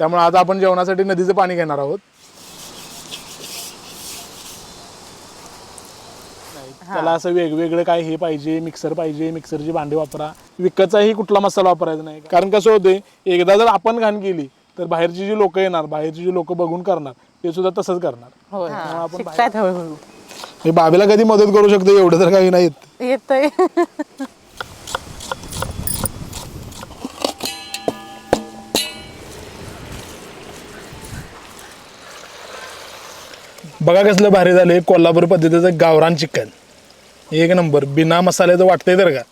त्यामुळे आज आपण जेवणासाठी नदीचं पाणी घेणार आहोत. त्याला असं वेगवेगळं काय हे पाहिजे मिक्सर पाहिजे मिक्सरची भांडी वापरा. विकतचाही कुठला मसाला वापरायचा नाही. कारण कसं होते एकदा जर आपण घाण केली तर बाहेरची जी लोक येणार बाहेरची जी लोक बघून करणार ते सुद्धा तसंच करणार. आपण हे बाबेला कधी मदत करू शकतो एवढं तर काही नाही येत. येतंय. बघा कसलं भारी झालं कोल्हापूर पद्धतीचं गावरान चिकन एक नंबर बिना मसाल्याचं वाटतंय तर का?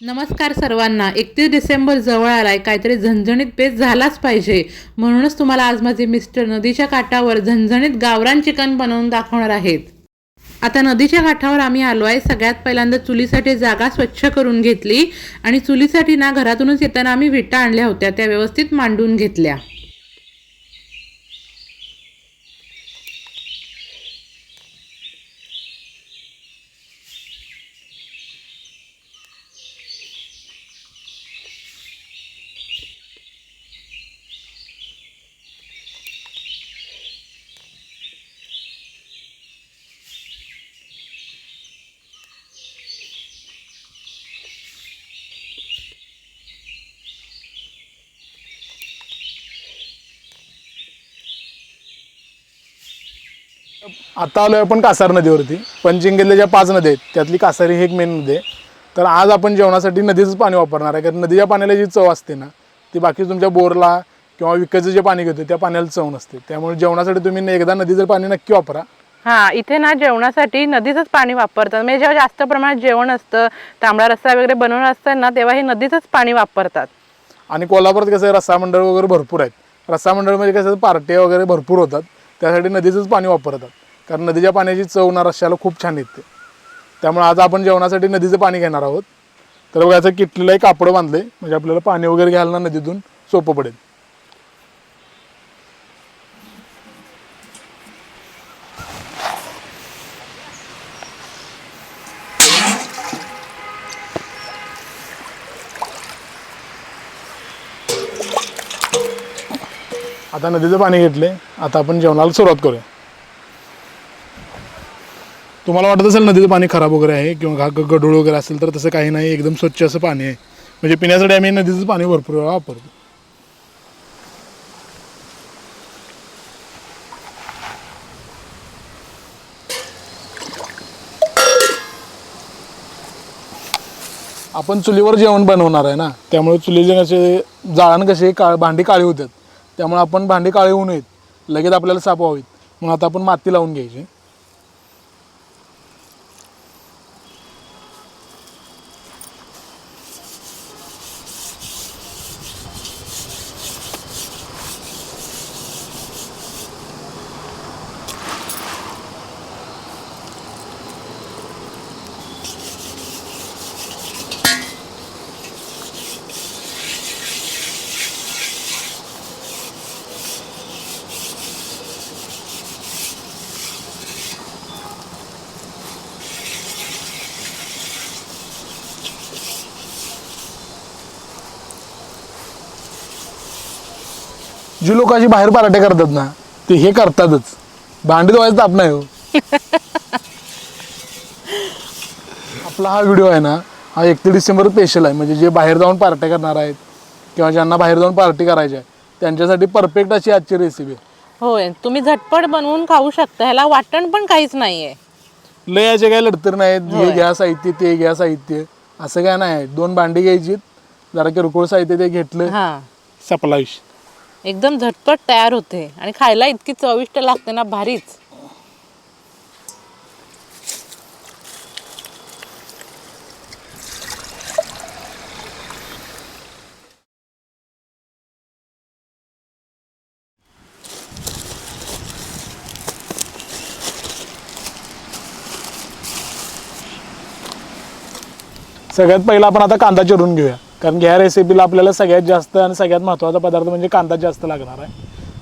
नमस्कार सर्वांना एकतीस डिसेंबर जवळ आलाय काहीतरी झणझणीत पेच झालाच पाहिजे. म्हणूनच तुम्हाला आज माझे मिस्टर नदीच्या काठावर झणझणीत गावरान चिकन बनवून दाखवणार आहेत. आता नदीच्या काठावर आम्ही आलो आहे. सगळ्यात पहिल्यांदा चुलीसाठी जागा स्वच्छ करून घेतली आणि चुलीसाठी ना घरातूनच येताना आम्ही विटा आणल्या होत्या. त्या व्यवस्थित मांडून घेतल्या. आता आलोय आपण कासार नदीवरती. पंचगंगेतल्या ज्या पाच नद्या आहेत त्यातली कासारी ही एक मेन नदी आहे. तर आज आपण जेवणासाठी नदीचंच पाणी वापरणार आहे कारण नदीच्या पाण्याला जी चव असते ना ती बाकी तुमच्या बोरला किंवा विकतचं जे पाणी घेतो त्या पाण्याला चव नसते. त्यामुळे जेवणासाठी तुम्ही एकदा नदीचं पाणी नक्की वापरा. हा इथे ना जेवणासाठी नदीचंच पाणी वापरतात. म्हणजे जेव्हा जास्त प्रमाणात जेवण असतं तांबडा रस्सा वगैरे बनवून असतं ना तेव्हा हे नदीचंच पाणी वापरतात. आणि कोल्हापुरात कसं आहे रस्सा मंडळ वगैरे भरपूर आहेत. रस्सा मंडळमध्ये कसं पार्ट्या वगैरे भरपूर होतात. त्यासाठी नदीचंच पाणी वापरतात. कारण नदीच्या पाण्याची चव नाराश्याला खूप छान येते त्यामुळे आज आपण जेवणासाठी नदीचं पाणी घेणार आहोत. तर बघा याचं किटलेलं एक बांधलं आहे म्हणजे आपल्याला पाणी वगैरे घ्यायला ना नदीतून सोपं पडेल. आता नदीचं पाणी घेतले आता आपण जेवणाला सुरुवात करूया. तुम्हाला वाटत असेल नदीचं पाणी खराब वगैरे आहे किंवा घा गढूळ वगैरे असेल तर तसं काही नाही एकदम स्वच्छ असं पाणी आहे. म्हणजे पिण्यासाठी आम्ही नदीचं पाणी भरपूर वेळा वापरतो. आपण चुलीवर जेवण बनवणार आहे ना त्यामुळे चुलीचे कसे जाळण कसे का भांडी काळी होतात. त्यामुळे आपण भांडी काळे होऊ नयेत. लगेच आपल्याला साफ व्हावीत. म्हणून आता आपण माती लावून घ्यायची. जी लोक अशी बाहेर पराठे करतात ना ते हे करतातच. भांडी धुवायचं ताप नाही हो. आपला हा व्हिडिओ आहे ना हा एकतीस डिसेंबर स्पेशल आहे. म्हणजे जे बाहेर जाऊन पार्ट्या करणार आहेत किंवा ज्यांना बाहेर जाऊन पार्टी करायची आहे त्यांच्यासाठी परफेक्ट अशी आजची रेसिपी आहे. होय तुम्ही झटपट बनवून खाऊ शकता. ह्याला वाटण पण काहीच नाहीये. लय याचे काय लढतर नाहीत. हे घ्या साहित्य ते घ्या साहित्य. असं काय नाही. दोन भांडी घ्यायची जरा किरकोळ साहित्य ते घेतलं. हा. सपला विषय. एकदम झटपट तयार होते. आणि खायला इतकी चविष्ट लागते ना भारीच. सगळ्यात पहिला आपण आता कांदा चिरून घेऊया. कारण की ह्या रेसिपीला आपल्याला सगळ्यात जास्त आणि सगळ्यात महत्त्वाचा पदार्थ म्हणजे कांदा जास्त लागणार आहे.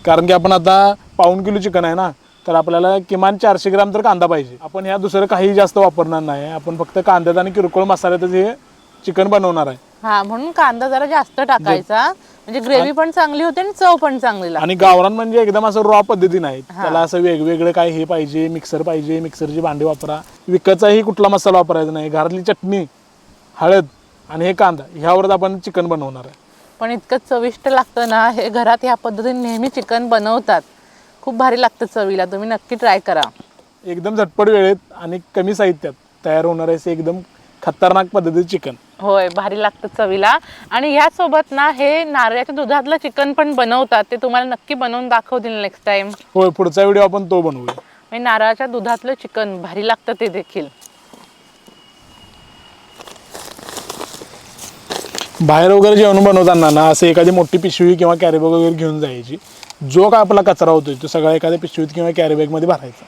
कारण की आपण आता पाऊन किलो चिकन आहे ना तर आपल्याला किमान चारशे ग्राम तर कांदा पाहिजे. आपण ह्या दुसरं काही जास्त वापरणार नाही. आपण फक्त कांद्यात आणि किरकोळ मसाल्यातच हे चिकन बनवणार आहे. हा म्हणून कांदा जरा जास्त टाकायचा. म्हणजे ग्रेव्ही पण चांगली होते आणि चव पण चांगली लागते. आणि गावरान म्हणजे एकदम असं रॉ पद्धती नाही त्याला असं वेगवेगळं काय हे पाहिजे मिक्सर पाहिजे मिक्सरची भांडी वापरा. विकतचाही कुठला मसाला वापरायचा नाही. घरातली चटणी हळद आणि हे कांदा ह्यावरच आपण चिकन बनवणार आहे. पण इतकं चविष्ट लागतं ना हे घरात ह्या पद्धतीने नेहमी चिकन बनवतात. खूप भारी लागतं चवीला तुम्ही नक्की ट्राय करा. एकदम झटपट वेळेत आणि कमी साहित्यात तयार होणार आहे एकदम खतरनाक पद्धतीचं चिकन. होय भारी लागतं चवीला. आणि ह्यासोबत ना हे नारळाच्या दुधातलं चिकन पण बनवतात ते तुम्हाला नक्की बनवून दाखवतील नेक्स्ट टाइम होय पुढचा व्हिडिओ आपण तो बनवूया. म्हणजे नारळाच्या दुधातलं चिकन भारी लागतं ते देखील. बाहेर वगैरे जेवण बनवताना ना असं एखादी मोठी पिशवी किंवा कॅरीबॅग वगैरे घेऊन जायची. जो काय आपला कचरा होतोय तो सगळा एखाद्या पिशवीत किंवा कॅरीबॅगमध्ये भरायचा.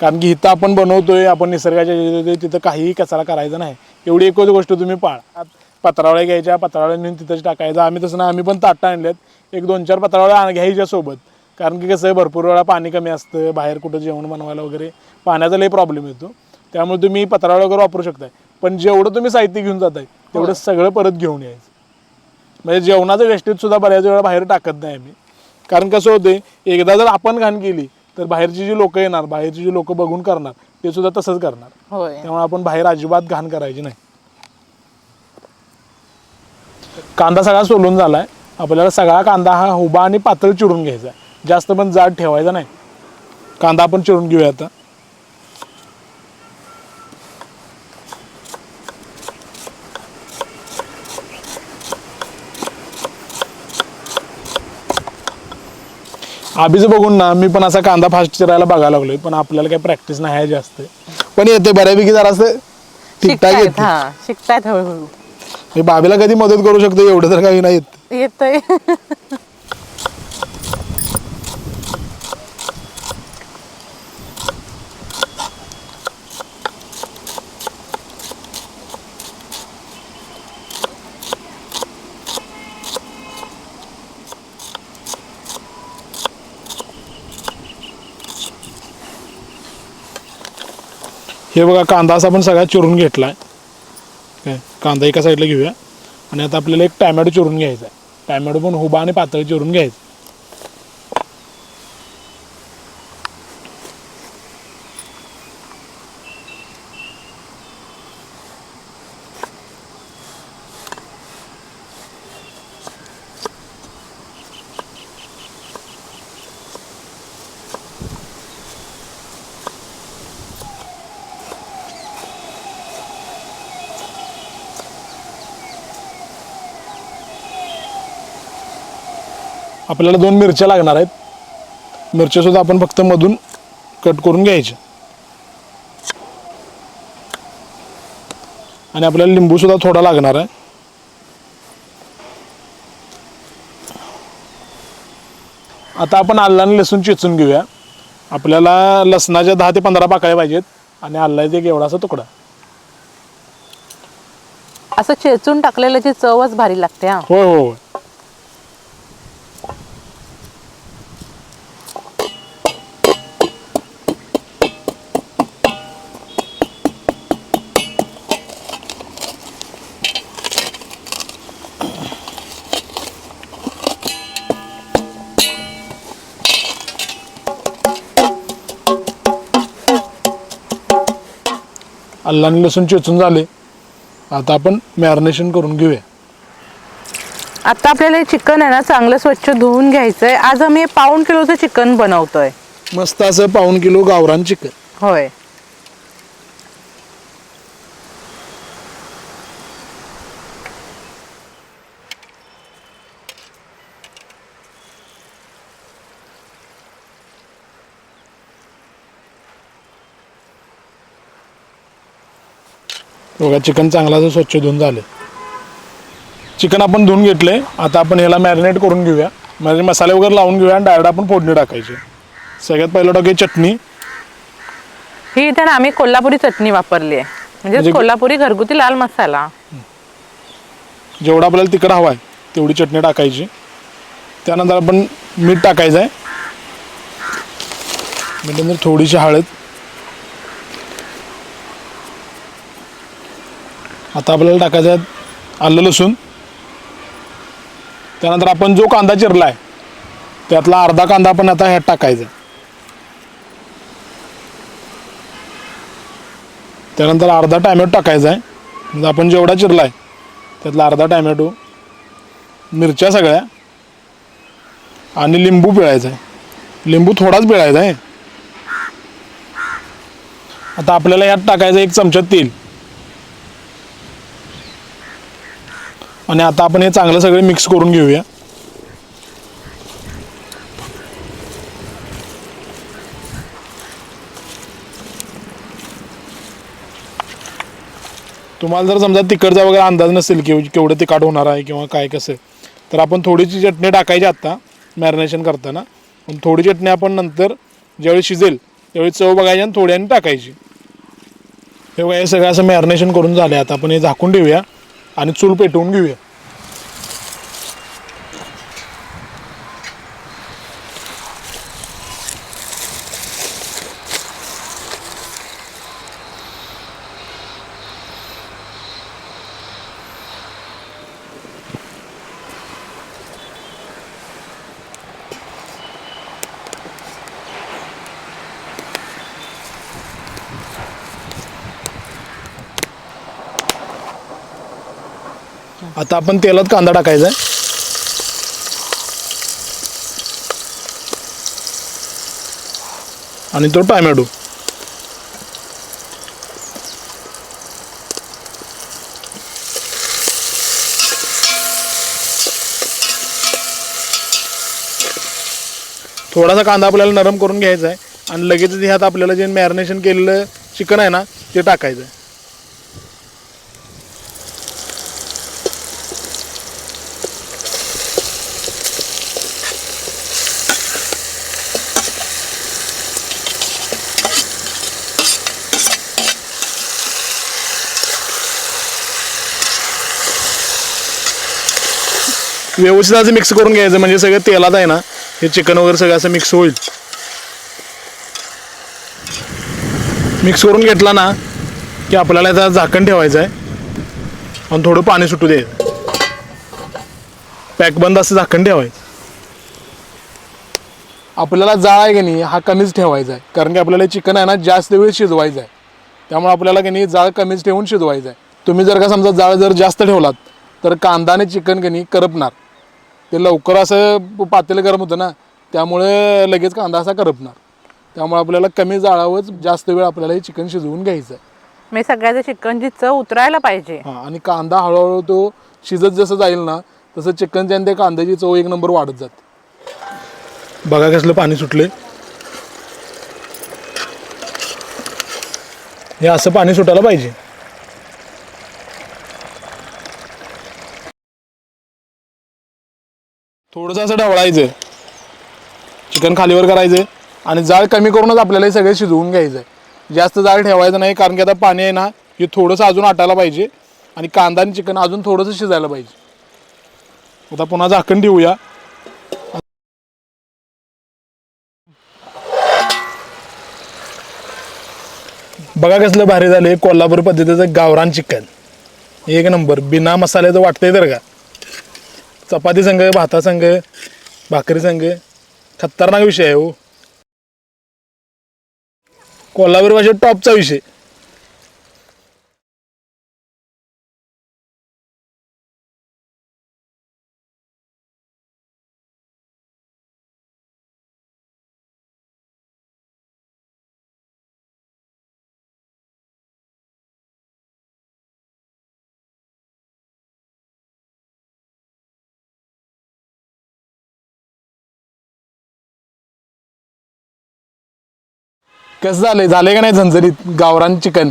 कारण की इथं आपण बनवतोय आपण निसर्गाच्या तिथं काहीही कचरा करायचा नाही. एवढी एकच गोष्ट तुम्ही पाळा. पत्रावळ्या घ्यायच्या पत्रावळ्या नेऊन तिथंच टाकायचं. आम्ही तसं नाही आम्ही पण ताटं आणल्यात. एक दोन चार पत्रावळ्या आण- घ्यायच्या सोबत. कारण की कसं आहे भरपूर वेळा पाणी कमी असतं बाहेर कुठं जेवण बनवायला वगैरे. पाण्याचा लई प्रॉब्लेम येतो. त्यामुळे तुम्ही पत्रावळ्या वगैरे वापरू शकताय. पण जेवढं तुम्ही साहित्य घेऊन जाताय तेवढं सगळं परत घेऊन यायचं. म्हणजे जेवणाचं वेस्टेज सुद्धा बऱ्याच वेळा बाहेर टाकत नाही आम्ही. कारण कसं होते एकदा जर आपण घाण केली तर बाहेरची जी लोक येणार बाहेरची जी लोक बघून करणार ते सुद्धा तसंच करणार. होय. त्यामुळे आपण बाहेर अजिबात घाण करायची नाही. कांदा सगळा सोलून झालाय. आपल्याला सगळा कांदा हा उभा आणि पातळ चिरून घ्यायचा आहे. जास्त पण जाड ठेवायचा नाही. कांदा आपण चिरून घेऊया आता. आबीचं बघून ना मी पण असा कांदा फास्ट चिरायला बघायला लागलोय पण आपल्याला काही प्रॅक्टिस नाही आहे जास्त. पण येते बऱ्यापैकी जरा असं ठीकठाक शिकतायत येते हा शिकतायत हळूहळू. मी बाबीला कधी मदत करू शकतो एवढं तर काही नाही येत. येतंय. हे बघा कांदा असा आपण सगळा चिरून घेतला काय कांदा एका साईडला घेऊया. आणि आता आपल्याला एक टॅमॅटो चिरून घ्यायचा आहे टॅमॅटो पण हुबा आणि पातळ चिरून घ्यायचं. आपल्याला दोन मिरच्या लागणार आहेत. मिरच्या सुद्धा आपण फक्त मधून कट करून घ्यायच्या. आणि आपल्याला लिंबू सुद्धा थोडा लागणार आहे. आता आपण आल्ला आणि लसूण चेचून घेऊया. आपल्याला लसणाच्या दहा ते पंधरा पाकळ्या पाहिजेत. आणि आल्ल्याचा एक एवढासा तुकडा. असं चेचून टाकलेल्याची चवच भारी लागते हा. होय होय. आल्ला आणि लसूण चेचून झाले. आता आपण मॅरिनेशन करून घेऊया. आता आपल्याला हे चिकन आहे ना चांगलं स्वच्छ धुवून घ्यायचंय. आज आम्ही हे पाऊण किलोचं चिकन बनवतोय. मस्त असं पाऊन किलो गावरान चिकन. होय. बघा चिकन चांगला स्वच्छ धुवून झालं. चिकन आपण धुवून घेतले. आता आपण ह्याला मॅरिनेट करून घेऊया. म्हणजे मसाले वगैरे लावून घेऊया आणि डायरेक्ट आपण फोडणी टाकायची. सगळ्यात पहिलं टाकूया चटणी. ही इथे ना आम्ही कोल्हापुरी चटणी वापरली आहे म्हणजे म्हणजे- कोल्हापुरी घरगुती लाल मसाला. जेवढा आपल्याला तिखट हवा आहे तेवढी चटणी टाकायची. त्यानंतर आपण मीठ टाकायचं आहे त्यानंतर थोडीशी हळद. आता आपल्याला टाकायचं आहे आलं लसूण. त्यानंतर आपण जो कांदा चिरला आहे त्यातला अर्धा कांदा आपण आता ह्यात टाकायचा आहे. त्यानंतर अर्धा टॅमॅटो टाकायचा आहे. म्हणजे आपण जेवढा चिरला आहे त्यातला अर्धा टॅमॅटो मिरच्या सगळ्या आणि लिंबू पिळायचा आहे. लिंबू थोडाच पिळायचा आहे. आता आपल्याला यात टाकायचं एक चमचा तेल. आणि आता आपण हे चांगलं सगळे मिक्स करून घेऊया. तुम्हाला जर समजा तिखटचा वगैरे अंदाज नसेल की केवढं तिखट होणार आहे किंवा काय कसं तर आपण थोडीशी चटणी टाकायची आत्ता मॅरिनेशन करताना. पण थोडी चटणी आपण नंतर ज्यावेळी शिजेल त्यावेळी चव बघायची आणि थोड्याने टाकायची. हे बघा हे सगळं असं मॅरिनेशन करून झालं आता आपण हे झाकून ठेवूया. आणि चूल पेटवून घेऊया. आता आपण तेलात कांदा टाकायचा आहे. आणि तो टॅमॅटो. थोडासा कांदा आपल्याला नरम करून घ्यायचा आहे. आणि लगेचच ह्यात आपल्याला जे मॅरिनेशन केलेलं चिकन आहे ना ते टाकायचं आहे. व्यवस्थित असं मिक्स करून घ्यायचं म्हणजे सगळं तेलात आहे ना हे चिकन वगैरे सगळं असं मिक्स होईल. मिक्स करून घेतला ना की आपल्याला याचा झाकण ठेवायचं आहे. आणि थोडं पाणी सुटू द्यायचं पॅक बंद असं झाकण ठेवायचं. आपल्याला जाळ आहे की नाही हा कमीच ठेवायचा आहे. कारण की आपल्याला चिकन आहे ना जास्त वेळ शिजवायचं आहे. त्यामुळे आपल्याला की नाही जाळ कमीच ठेवून शिजवायचं आहे. तुम्ही जर का समजा जाळ जर जास्त ठेवलात तर कांदा आणि चिकन की नाही करपणार. ते लवकर असं पातेलं गरम होतं ना त्यामुळे लगेच कांदा असा करपणार. त्यामुळे आपल्याला कमी जाळावरच जास्त वेळ आपल्याला हे चिकन शिजवून घ्यायचं आहे मी सगळ्याच्या चिकनची चव उतरायला पाहिजे. हां आणि कांदा हळूहळू तो शिजत जसं जाईल ना तसं चिकनच्या आणि त्या कांद्याची चव एक नंबर वाढत जाते. बघा कसलं पाणी सुटले. हे असं पाणी सुटायला पाहिजे. थोडंसं असं ढवळायचं. चिकन खालीवर करायचं आणि जाळ कमी करूनच आपल्याला हे सगळे शिजवून घ्यायचं आहे जास्त जाळ ठेवायचं नाही कारण की आता पाणी आहे ना हे थोडंसं अजून आटायला पाहिजे आणि कांदा आणि चिकन अजून थोडंसं शिजायला पाहिजे. आता पुन्हा झाकण ठेवूया. बघा कसलं भारी झालं कोल्हापूर पद्धतीचं गावरान चिकन. एक नंबर बिना मसाल्याचं वाटतंय तर का? चपाती संघ भाता संघ भाकरी संघ खतरनाक विषय आहे हो. कोल्हापूर भाषेत टॉपचा विषय. कसं झालंय? झालंय का नाही झणझणीत गावरान चिकन.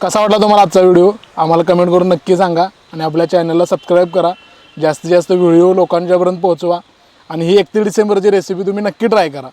कसा वाटला तुम्हाला आजचा व्हिडिओ? आम्हाला कमेंट करून नक्की सांगा आणि आपल्या चॅनलला सबस्क्राईब करा. जास्तीत जास्त व्हिडिओ लोकांच्यापर्यंत पोहोचवा. आणि ही एकतीस डिसेंबरची रेसिपी तुम्ही नक्की ट्राय करा.